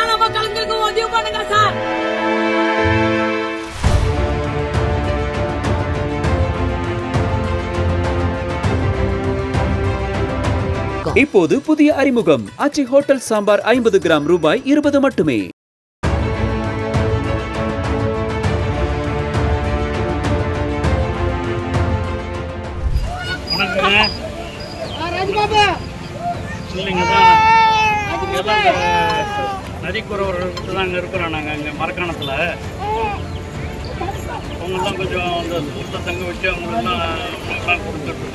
ஏழை மக்களுக்கு உதவி பண்ணுங்க சார்? இப்போது புதிய அறிமுகம். அச்சி ஹோட்டல் சாம்பார் ஐம்பது கிராம் ரூபாய் இருபது மட்டுமே. சொல்லுங்க நதிக்குறவர்கள் தான் இங்கே இருக்கிறோம் நாங்கள் இங்கே மரக்காணத்தில் அவங்கெல்லாம் கொஞ்சம் அந்த ஸ்கூலில் தங்க வச்சு அவங்களெல்லாம் கொடுத்துட்டு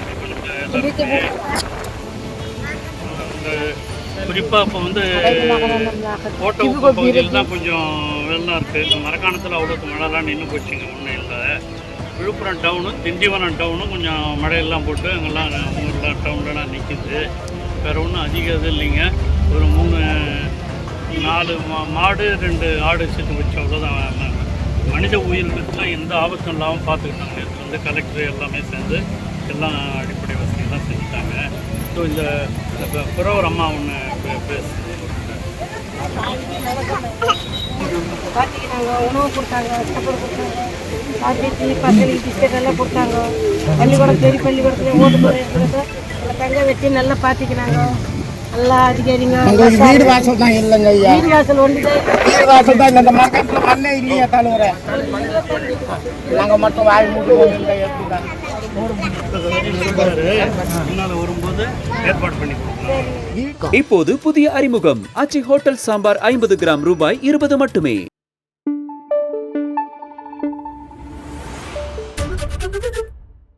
குறிப்பாக இப்போ வந்து உப்பு பகுதியில் தான் கொஞ்சம் வெள்ளம் இருக்குது இந்த மரக்காணத்தில் அவ்வளோ மழைலாம் நின்று போச்சுங்க ஒன்றும் இல்லை. விழுப்புரம் டவுனு திண்டிவனம் டவுனும் கொஞ்சம் மழையெல்லாம் போட்டு அங்கெல்லாம் ஊர்லாம் டவுன்லலாம் நிற்கிது வேறு ஒன்றும் அதிக இது இல்லைங்க. ஒரு மூணு நாலு மா மாடு ரெண்டு ஆடு சேர்த்து வச்சு அவ்வளோதான் ம- மனித உயிர்களுக்கெல்லாம் எந்த ஆபத்தும் இல்லாமல் பார்த்துக்கிட்டாங்க நேற்று வந்து கலெக்டர் எல்லாமே சேர்ந்து எல்லாம் அடிப்படை வசதியெல்லாம் செஞ்சுட்டாங்க. ஸோ இந்த இந்த புறவர் அம்மா ஒன்று பேசுது பார்த்துக்கினாங்க உணவு கொடுத்தாங்க சாப்பாடு கொடுத்தாங்க. பார்த்துட்டு பசங்களுக்கு பிஸ்கட் எல்லாம் கொடுத்தாங்க. பள்ளிக்கூடம் பெரிய பள்ளிக்கூடத்துல ஓட்டு போகிற தங்க வச்சு நல்லா பார்த்துக்கினாங்க எல்லா வீடு வாசல் தான் இல்லைங்க ஐயா. வீடு வாசல் தான் இந்த மார்க்கெட்டில் மண்ணே இல்லையா தலைவர நாங்கள் மட்டும் வாய் மூட்டு இப்போது புதிய அறிமுகம். ஆச்சி ஹோட்டல் சாம்பார் ஐம்பது கிராம் ரூபாய் இருபது மட்டுமே.